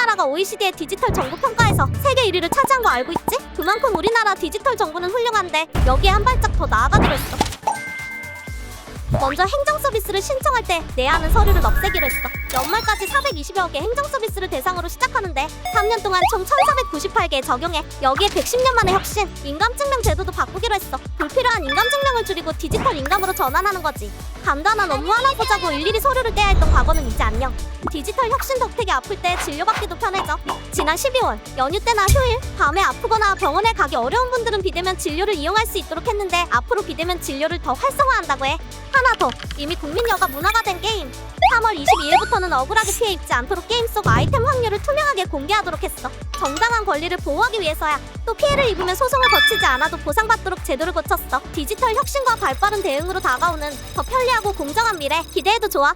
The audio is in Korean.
우리나라가 OECD의 디지털 정부 평가에서 세계 1위를 차지한 거 알고 있지? 그만큼 우리나라 디지털 정부는 훌륭한데 여기에 한 발짝 더 나아가기로 했어. 먼저 행정 서비스를 신청할 때 내야 하는 서류를 없애기로 했어. 연말까지 420여 개 행정 서비스를 대상으로 시작하는데 3년 동안 총 1,498개 적용해. 여기에 110년 만의 혁신, 인감증명 제도도. 불 필요한 인감 증명을 줄이고 디지털 인감으로 전환하는 거지. 간단한 업무 하나 보자고 일일이 서류를 떼야 했던 과거는 이제 안녕. 디지털 혁신 덕택에 아플 때 진료받기도 편해져. 지난 12월 연휴 때나 휴일, 밤에 아프거나 병원에 가기 어려운 분들은 비대면 진료를 이용할 수 있도록 했는데 앞으로 비대면 진료를 더 활성화한다고 해. 하나 더, 이미 국민여가 문화가 된 게임. 3월 22일부터는 억울하게 피해 입지 않도록 게임 속 아이템 확률을 투명하게 공개하도록 했어. 정당한 권리를 보호하기 위해서야. 또 피해를 입으면 소송을 거치지 않아도 보상받도록 제도를 고쳤어. 디지털 혁신과 발빠른 대응으로 다가오는 더 편리하고 공정한 미래 기대해도 좋아.